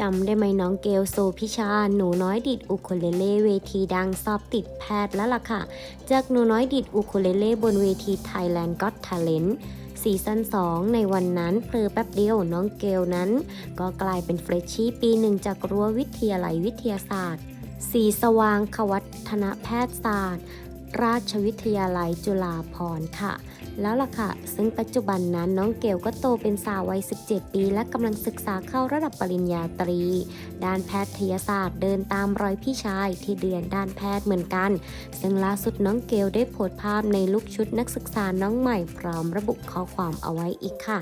จำได้ไหมน้องเกลโซพิชา หนูน้อยดิดอุคเลเล่เวทีดังสอบติดแพทย์แล้วล่ะค่ะ จากหนูน้อยดิดอุคเลเล่บนเวที Thailand Got Talent ซีซั่น2 ในวันนั้นเพลอแป๊บเดียวน้องเกลนั้น ก็กลายเป็นเฟรชชี่ปีหนึ่งจากรั้ววิทยาลัยวิทยาศาสตร์ สีสว่างขวัฒนแพทยศาสตร์ ราชวิทยาลัยจุฬาภรณ์ค่ะ แล้วล่ะค่ะ ซึ่งปัจจุบันนั้นน้องเกลก็โตเป็นสาววัย 17 ปี และกำลังศึกษาเข้าระดับปริญญาตรี ด้านแพทยศาสตร์เดินตามรอยพี่ชายที่เรียนด้านแพทย์เหมือนกัน ซึ่งล่าสุดน้องเกลได้โพสต์ภาพในลุคชุดนักศึกษาน้องใหม่พร้อมระบุข้อความเอาไว้อีกค่ะ